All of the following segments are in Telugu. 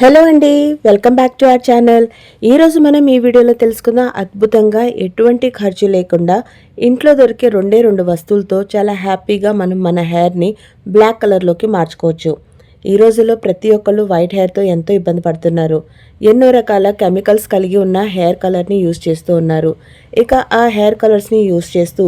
హలో అండి welcome back to our channel. ఈరోజు మనం ఈ వీడియోలో తెలుసుకున్న అద్భుతంగా ఎటువంటి ఖర్చు లేకుండా ఇంట్లో దొరికే రెండే రెండు వస్తువులతో చాలా హ్యాపీగా మనం మన హెయిర్ని బ్లాక్ కలర్లోకి మార్చుకోవచ్చు. ఈ రోజుల్లో ప్రతి ఒక్కళ్ళు వైట్ హెయిర్తో ఎంతో ఇబ్బంది పడుతున్నారు. ఎన్నో రకాల కెమికల్స్ కలిగి ఉన్న హెయిర్ కలర్ని యూస్ చేస్తూ ఉన్నారు. ఇక ఆ హెయిర్ కలర్స్ని యూస్ చేస్తూ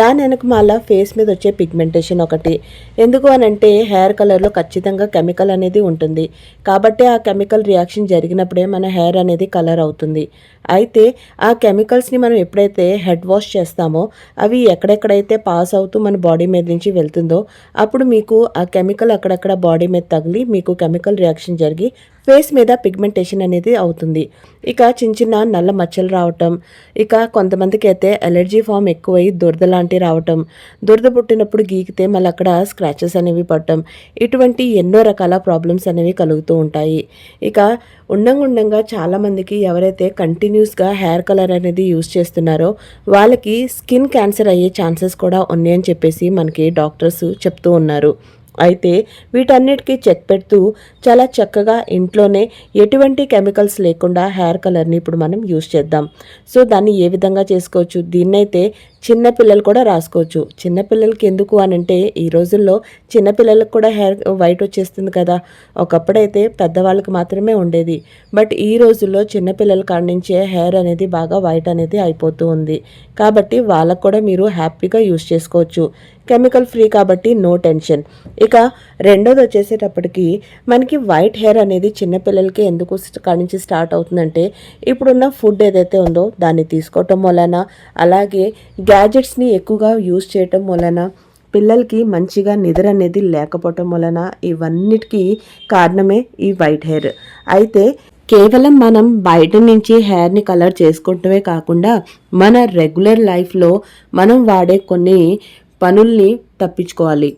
దాని వెనక మళ్ళా ఫేస్ మీద వచ్చే పిగ్మెంటేషన్ ఒకటి. ఎందుకు అనంటే హెయిర్ కలర్లో ఖచ్చితంగా కెమికల్ అనేది ఉంటుంది. కాబట్టి ఆ కెమికల్ రియాక్షన్ జరిగినప్పుడే మన హెయిర్ అనేది కలర్ అవుతుంది. అయితే ఆ కెమికల్స్ని మనం ఎప్పుడైతే హెడ్ వాష్ చేస్తామో అవి ఎక్కడెక్కడైతే పాస్ అవుతూ మన బాడీ మీద నుంచి వెళ్తుందో అప్పుడు మీకు ఆ కెమికల్ అక్కడక్కడ బాడీ మీద తగిలి మీకు కెమికల్ రియాక్షన్ జరిగి ఫేస్ మీద పిగ్మెంటేషన్ అనేది అవుతుంది. ఇక చిన్న చిన్న నల్ల మచ్చలు రావటం ఇక కొంతమందికి అయితే అలర్జీ ఫామ్ ఎక్కువై దురద లాంటివి రావటం దురద పుట్టినప్పుడు గీకితే మళ్ళీ అక్కడ స్క్రాచెస్ అనేవి పడటం ఇటువంటి ఎన్నో రకాల ప్రాబ్లమ్స్ అనేవి కలుగుతూ ఉంటాయి. ఇక ఉండంగా ఉండంగా చాలామందికి ఎవరైతే కంటిన్యూస్గా హెయిర్ కలర్ అనేది యూస్ చేస్తున్నారో వాళ్ళకి స్కిన్ క్యాన్సర్ అయ్యే ఛాన్సెస్ కూడా ఉన్నాయని చెప్పేసి మనకి డాక్టర్స్ చెప్తూ ఉన్నారు. అయితే వీటన్నిటికీ చెక్ పెడుతూ చాలా చక్కగా ఇంట్లోనే ఎటువంటి కెమికల్స్ లేకుండా హెయిర్ కలర్ని ఇప్పుడు మనం యూస్ చేద్దాం. సో దాన్ని ఏ విధంగా చేసుకోవచ్చు? దీన్నైతే చిన్నపిల్లలు కూడా రాసుకోవచ్చు. చిన్నపిల్లలకి ఎందుకు అని అంటే ఈ రోజుల్లో చిన్నపిల్లలకు కూడా హెయిర్ వైట్ వచ్చేస్తుంది కదా. ఒకప్పుడైతే పెద్దవాళ్ళకి మాత్రమే ఉండేది. బట్ ఈ రోజుల్లో చిన్నపిల్లల కాడ నుంచే హెయిర్ అనేది బాగా వైట్ అనేది అయిపోతూ ఉంది. కాబట్టి వాళ్ళకు కూడా మీరు హ్యాపీగా యూస్ చేసుకోవచ్చు. కెమికల్ ఫ్రీ కాబట్టి నో టెన్షన్. ఇక రెండోది వచ్చేసేటప్పటికి మనకి వైట్ హెయిర్ అనేది చిన్నపిల్లలకి ఎందుకు కాడి నుంచి స్టార్ట్ అవుతుందంటే ఇప్పుడున్న ఫుడ్ ఏదైతే ఉందో దాన్ని తీసుకోవటం వలన అలాగే గ్యాజెట్స్ని ఎక్కువగా యూస్ చేయటం వలన పిల్లలకి మంచిగా నిద్ర అనేది లేకపోవటం వలన ఇవన్నిటికీ కారణమే ఈ వైట్ హెయిర్. అయితే కేవలం మనం బయట నుంచి హెయిర్ని కలర్ చేసుకుంటమే కాకుండా మన రెగ్యులర్ లైఫ్లో మనం వాడే కొన్ని పనుల్ని తప్పించుకోవాలి.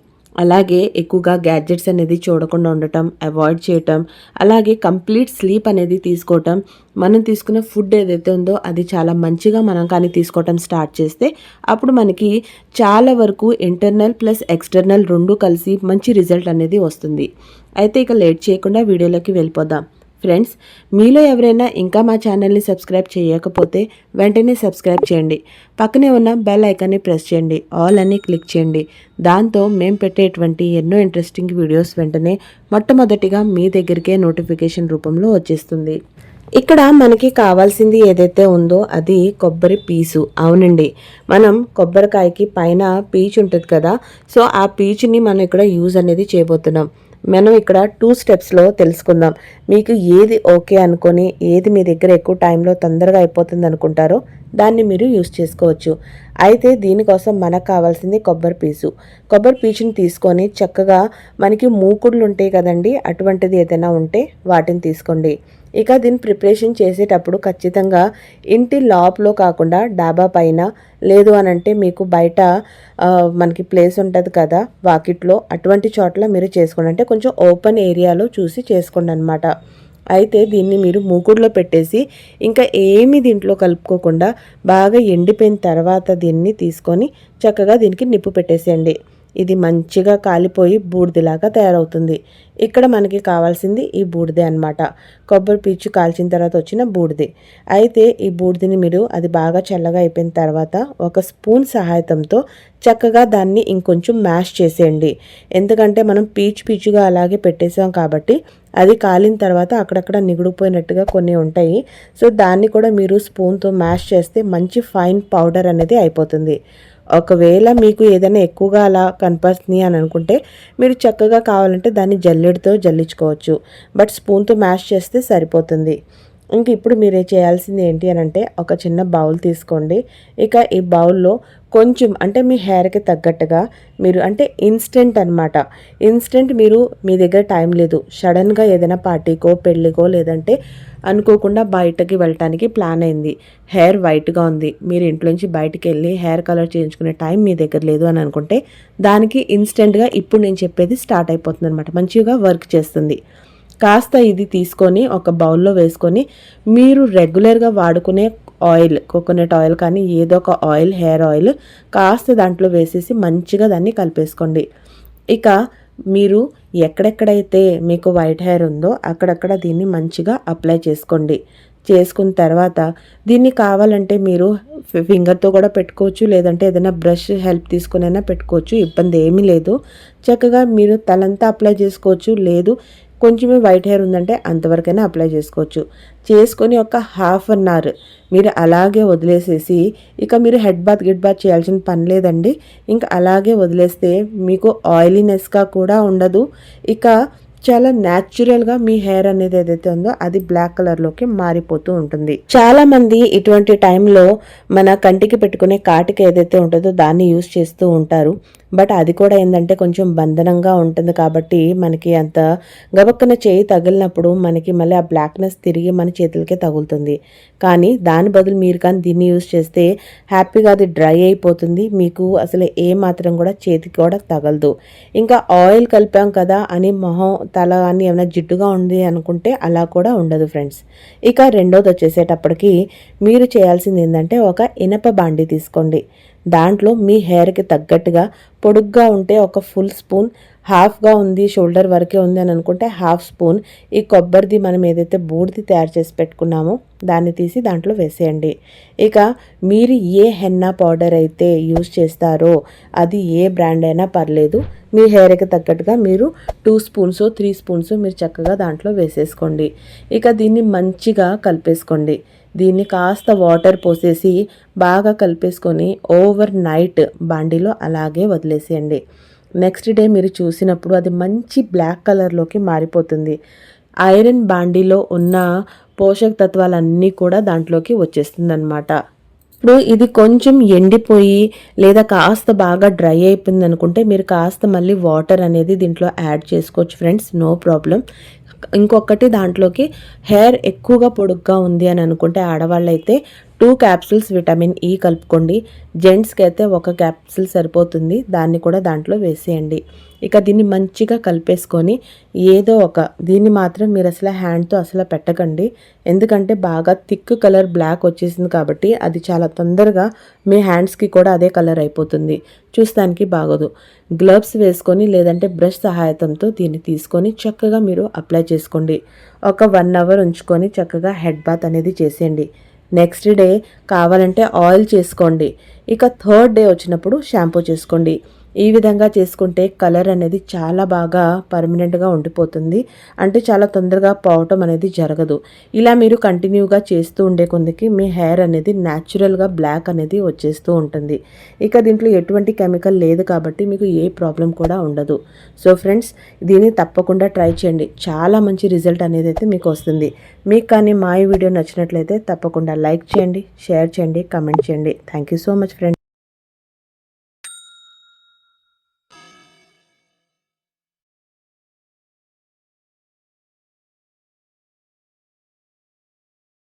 అలాగే ఎక్కువగా గ్యాడ్జెట్స్ అనేది చూడకుండా ఉండటం అవాయిడ్ చేయటం అలాగే కంప్లీట్ స్లీప్ అనేది తీసుకోవటం మనం తీసుకున్న ఫుడ్ ఏదైతే ఉందో అది చాలా మంచిగా మనం కానీ తీసుకోవటం స్టార్ట్ చేస్తే అప్పుడు మనకి చాలా వరకు ఇంటర్నల్ ప్లస్ ఎక్స్టర్నల్ రెండు కలిసి మంచి రిజల్ట్ అనేది వస్తుంది. అయితే ఇక లేట్ చేయకుండా వీడియోలోకి వెళ్ళిపోదాం. ఫ్రెండ్స్ మీలో ఎవరైనా ఇంకా మా ఛానల్ని సబ్స్క్రైబ్ చేయకపోతే వెంటనే సబ్స్క్రైబ్ చేయండి. పక్కనే ఉన్న బెల్ ఐకాన్ని ప్రెస్ చేయండి. ఆల్ అని క్లిక్ చేయండి. దాంతో మేము పెట్టేటువంటి ఎన్నో ఇంట్రెస్టింగ్ వీడియోస్ వెంటనే మొట్టమొదటిగా మీ దగ్గరికే నోటిఫికేషన్ రూపంలో వచ్చేస్తుంది. ఇక్కడ మనకి కావాల్సింది ఏదైతే ఉందో అది కొబ్బరి పీసు. అవునండి. మనం కొబ్బరికాయకి పైన పీచు ఉంటుంది కదా. సో ఆ పీచుని మనం ఇక్కడ యూజ్ అనేది చేయబోతున్నాం. మనం ఇక్కడ టూ స్టెప్స్లో తెలుసుకుందాం. మీకు ఏది ఓకే అనుకొని ఏది మీ దగ్గర ఎక్కువ టైంలో తొందరగా అయిపోతుంది అనుకుంటారో దాన్ని మీరు యూస్ చేసుకోవచ్చు. అయితే దీనికోసం మనకు కావాల్సింది కొబ్బరి పీచు కొబ్బరి పీచుని తీసుకొని చక్కగా మనకి మూకుడులు ఉంటాయి కదండి అటువంటిది ఏదైనా ఉంటే వాటిని తీసుకోండి. ఇక దీన్ని ప్రిపరేషన్ చేసేటప్పుడు ఖచ్చితంగా ఇంటి లోపలో కాకుండా డాబా పైన లేదు అని అంటే మీకు బయట మనకి ప్లేస్ ఉంటుంది కదా వాకిట్లో అటువంటి చోట్ల మీరు చేసుకోండి. అంటే కొంచెం ఓపెన్ ఏరియాలో చూసి చేసుకోండి అనమాట అయితే దీన్ని మీరు మూకుడులో పెట్టేసి ఇంకా ఏమి దీంట్లో కలుపుకోకుండా బాగా ఎండిపోయిన తర్వాత దీన్ని తీసుకొని చక్కగా దీనికి నిప్పు పెట్టేసేయండి. ఇది మంచిగా కాలిపోయి బూడిదలాగా తయారవుతుంది. ఇక్కడ మనకి కావాల్సింది ఈ బూడిదే అనమాట కొబ్బరి పీచు కాల్చిన తర్వాత వచ్చిన బూడిది. అయితే ఈ బూడిదని మీరు అది బాగా చల్లగా అయిపోయిన తర్వాత ఒక స్పూన్ సహాయతంతో చక్కగా దాన్ని ఇంకొంచెం మ్యాష్ చేసేయండి. ఎందుకంటే మనం పీచు పీచుగా అలాగే పెట్టేసాం కాబట్టి అది కాలిన తర్వాత అక్కడక్కడ నిగుడిపోయినట్టుగా కొన్ని ఉంటాయి. సో దాన్ని కూడా మీరు స్పూన్తో మ్యాష్ చేస్తే మంచి ఫైన్ పౌడర్ అనేది అయిపోతుంది. ఒకవేళ మీకు ఏదైనా ఎక్కువగా అలా కనపస్తుంది అని అనుకుంటే మీరు చక్కగా కావాలంటే దాన్ని జల్లెడితో జల్లించుకోవచ్చు. బట్ స్పూన్తో మ్యాష్ చేస్తే సరిపోతుంది. ఇంక ఇప్పుడు మీరు చేయాల్సింది ఏంటి అని అంటే ఒక చిన్న బౌల్ తీసుకోండి. ఇక ఈ బౌల్లో కొంచెం అంటే మీ హెయిర్కి తగ్గట్టుగా మీరు అంటే ఇన్స్టెంట్ అనమాట ఇన్స్టెంట్ మీరు మీ దగ్గర టైం లేదు. సడన్గా ఏదైనా పార్టీకో పెళ్ళికో లేదంటే అనుకోకుండా బయటకి వెళ్ళటానికి ప్లాన్ అయింది. హెయిర్ వైట్గా ఉంది. మీరు ఇంట్లోంచి బయటకు వెళ్ళి హెయిర్ కలర్ చేయించుకునే టైం మీ దగ్గర లేదు అని అనుకుంటే దానికి ఇన్స్టెంట్గా ఇప్పుడు నేను చెప్పేది స్టార్ట్ అయిపోతుంది అనమాట మంచిగా వర్క్ చేస్తుంది. కాస్త ఇది తీసుకొని ఒక బౌల్లో వేసుకొని మీరు రెగ్యులర్గా వాడుకునే ఆయిల్ కోకోనట్ ఆయిల్ కానీ ఏదో ఒక ఆయిల్ హెయిర్ ఆయిల్ కాస్త దాంట్లో వేసేసి మంచిగా దాన్ని కలిపేసుకోండి. ఇక మీరు ఎక్కడెక్కడైతే మీకు వైట్ హెయిర్ ఉందో అక్కడక్కడ దీన్ని మంచిగా అప్లై చేసుకోండి. చేసుకున్న తర్వాత దీన్ని కావాలంటే మీరు ఫింగర్తో కూడా పెట్టుకోవచ్చు లేదంటే ఏదైనా బ్రష్ హెల్ప్ తీసుకునైనా పెట్టుకోవచ్చు ఇబ్బంది ఏమీ లేదు. చక్కగా మీరు తలంతా అప్లై చేసుకోవచ్చు లేదు కొంచెమే వైట్ హెయిర్ ఉందంటే అంతవరకైనా అప్లై చేసుకోవచ్చు. చేసుకొని ఒక హాఫ్ అన్ అవర్ మీరు అలాగే వదిలేసేసి ఇక మీరు హెడ్ బాత్ గిడ్ బాత్ చేయాల్సిన పని లేదండి. ఇంకా అలాగే వదిలేస్తే మీకు ఆయిలీనెస్గా కూడా ఉండదు. ఇక చాలా న్యాచురల్గా మీ హెయిర్ అనేది ఏదైతే ఉందో అది బ్లాక్ కలర్లోకి మారిపోతూ ఉంటుంది. చాలా మంది ఇటువంటి టైంలో మన కంటికి పెట్టుకునే కాటిక ఏదైతే ఉంటుందో దాన్ని యూస్ చేస్తూ ఉంటారు. బట్ అది కూడా ఏంటంటే కొంచెం బంధనంగా ఉంటుంది కాబట్టి మనకి అంత గబక్కన చేయి తగిలినప్పుడు మనకి మళ్ళీ ఆ బ్లాక్నెస్ తిరిగి మన చేతులకే తగులుతుంది. కానీ దాని బదులు మీరు కానీ దీన్ని యూస్ చేస్తే హ్యాపీగా అది డ్రై అయిపోతుంది. మీకు అసలు ఏ మాత్రం కూడా చేతికి కూడా తగలదు. ఇంకా ఆయిల్ కలిపాం కదా అని మొహం తల కానీ ఏమైనా జిడ్డుగా ఉంది అనుకుంటే అలా కూడా ఉండదు ఫ్రెండ్స్ ఇక రెండోది వచ్చేసేటప్పటికి మీరు చేయాల్సింది ఏంటంటే ఒక ఇనప బాండి తీసుకోండి. దాంట్లో మీ హెయిర్కి తగ్గట్టుగా పొడుగ్గా ఉంటే ఒక ఫుల్ స్పూన్ హాఫ్గా ఉంది షోల్డర్ వరకే ఉంది అని అనుకుంటే హాఫ్ స్పూన్. ఈ కొబ్బరిది మనం ఏదైతే బూడిది తయారు చేసి పెట్టుకున్నామో దాన్ని తీసి దాంట్లో వేసేయండి. ఇక మీరు ఏ హెన్నా పౌడర్ అయితే యూజ్ చేస్తారో అది ఏ బ్రాండ్ అయినా పర్లేదు మీ హెయిర్కి తగ్గట్టుగా మీరు టూ స్పూన్స్ త్రీ స్పూన్స్ మీరు చక్కగా దాంట్లో వేసేసుకోండి. ఇక దీన్ని మంచిగా కలిపేసుకోండి. దీన్ని కాస్త వాటర్ పోసేసి బాగా కలిపేసుకొని ఓవర్ నైట్ బాండీలో అలాగే వదిలేసేయండి. నెక్స్ట్ డే మీరు చూసినప్పుడు అది మంచి బ్లాక్ కలర్లోకి మారిపోతుంది. ఐరన్ బాండీలో ఉన్న పోషక తత్వాలన్నీ కూడా దాంట్లోకి వచ్చేస్తుందన్నమాట. ఇప్పుడు ఇది కొంచెం ఎండిపోయి లేదా కాస్త బాగా డ్రై అయిపోయింది అనుకుంటే మీరు కాస్త మళ్ళీ వాటర్ అనేది దీంట్లో యాడ్ చేసుకోవచ్చు ఫ్రెండ్స్. No problem. ఇంకొకటి దాంట్లోకి హెయిర్ ఎక్కువగా పొడుగ్గా ఉంది అని అనుకుంటే ఆడవాళ్ళైతే టూ క్యాప్సిల్స్ విటమిన్ ఈ కలుపుకోండి. జెంట్స్కి అయితే ఒక క్యాప్సిల్ సరిపోతుంది. దాన్ని కూడా దాంట్లో వేసేయండి. ఇక దీన్ని మంచిగా కలిపేసుకొని ఏదో ఒక దీన్ని మాత్రం మీరు అసలు హ్యాండ్తో అసలు పెట్టకండి. ఎందుకంటే బాగా థిక్ కలర్ బ్లాక్ వచ్చేసింది కాబట్టి అది చాలా తొందరగా మీ హ్యాండ్స్కి కూడా అదే కలర్ అయిపోతుంది. చూస్తానికి బాగోదు. గ్లవ్స్ వేసుకొని లేదంటే బ్రష్ సహాయతంతో దీన్ని తీసుకొని చక్కగా మీరు అప్లై చేసుకోండి. ఒక వన్ అవర్ ఉంచుకొని చక్కగా హెడ్ బాత్ అనేది చేసేయండి. నెక్స్ట్ డే కావాలంటే ఆయిల్ చేసుకోండి. ఇక థర్డ్ డే వచ్చినప్పుడు షాంపూ చేసుకోండి. ఈ విధంగా చేసుకుంటే కలర్ అనేది చాలా బాగా పర్మనెంట్గా ఉండిపోతుంది. అంటే చాలా తొందరగా పోవటం అనేది జరగదు. ఇలా మీరు కంటిన్యూగా చేస్తూ ఉండే కొందికి మీ హెయిర్ అనేది న్యాచురల్గా బ్లాక్ అనేది వచ్చేస్తూ ఉంటుంది. ఇక దీంట్లో ఎటువంటి కెమికల్ లేదు కాబట్టి మీకు ఏ ప్రాబ్లం కూడా ఉండదు. సో ఫ్రెండ్స్ దీన్ని తప్పకుండా ట్రై చేయండి. చాలా మంచి రిజల్ట్ అనేది అయితే మీకు వస్తుంది. మీకు కానీ మా ఈ వీడియో నచ్చినట్లయితే తప్పకుండా లైక్ చేయండి షేర్ చేయండి కమెంట్ చేయండి. Thank you so much friends.